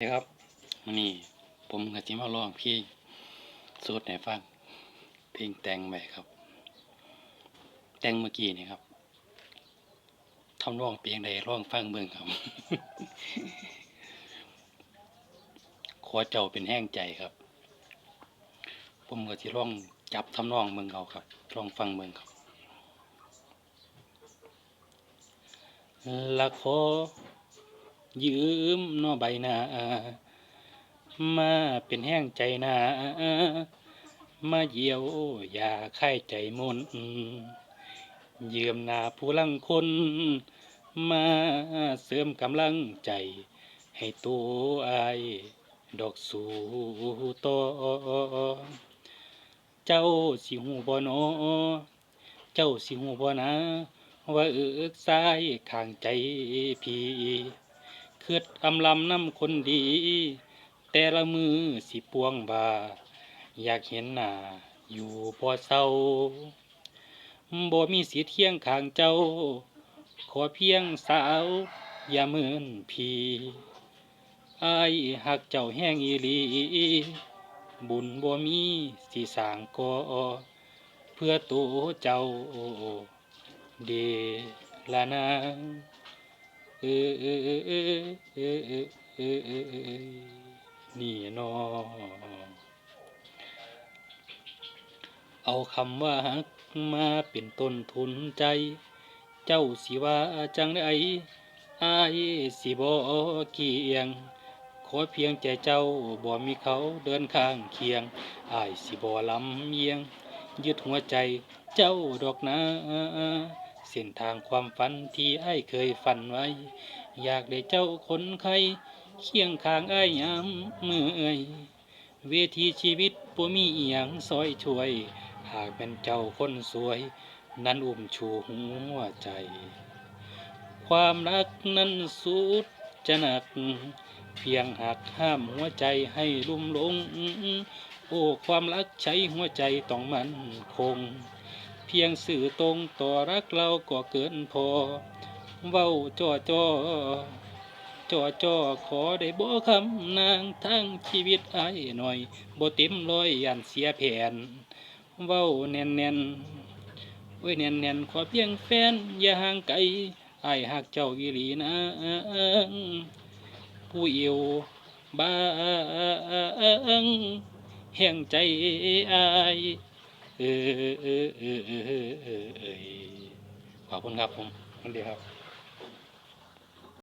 ครับมันนี่ผมกับที่มาร้องเพลงสูตรไหนฟังเพลงแต่งไปครับ แต่งเมื่อกี้นี่ครับทำร้องเปียงใดร้องฟังเบิ่งครับ ขอเจ้าเป็นแห้งใจครับ ผมก็ที่ร้องจับทำนองเบิ่งเอาครับร้องฟังเบิ่งครับละขอ ยืมนอใบหน้ามาเป็นแห้งใจหนามาเยี่ยวอยาไข้ใจมนยืมหน้าผู้ลังคน มาเสริมกำลังใจ ให้ตัวอายดอกสู่ต่อเจ้าสิหูบ่นอเจ้าสิหูบ่นะว่าเอิกซ้ายข้างใจพี่ คืดอำลำน้ำคนดี แต่ละมือสิปวงบา อยากเห็นหน้าอยู่พอเศร้าบ่มีสิทธิ์เที่ยงข้างเจ้า ขอเพียงสาว อย่าเมินพี่อหักเจ้าแห้งอีลี บุญบ่มีสิสางก่อเพื่อตัวเจ้าเดละนาง เออเออเออเออเออเออเออเออเออนี่นอเอาคำว่าฮักมาเป็นต้นทุนใจ เจ้าสิว่าจังไดอายสิบ่เกียง ขอเพียงใจเจ้าบ่มีเขาเดินข้างเคียงไอายสิบ่ลำเอียง ยึดหัวใจเจ้าดอกนา เส้นทางความฝันที่ไอ้เคยฝันไว้ อยากได้เจ้าคนไข้เคียงข้างไอ้ยามเมื่อยเวทีชีวิตบ่มีเอียงซอยช่วย หากเป็นเจ้าคนสวย นั้นอุ้มชูหัวใจ ความรักนั้นสุดจะหนัก เพียงหักห้ามหัวใจให้ลุ่มหลง โอ้ ความรักใช้หัวใจต้องมันคง เพียงสื่อตรงต่อรักเราก็เกินพอ เว้าจ่อจ่อจ่อจ่อขอได้บ่คำนางทั้งชีวิตไอ้หน่อยบ่เต็มร้อยยันเสียแผน เว้าแน่นแน่นๆโอ้ยแน่นแน่นขอเพียงแฟนอย่าห่างไกลไอ้หักเจ้าอีหลีนะผู้เอวบ้างแห่งใจอายเออ เออเออเออเออเออขอบคุณครับผมสวัสดีครับ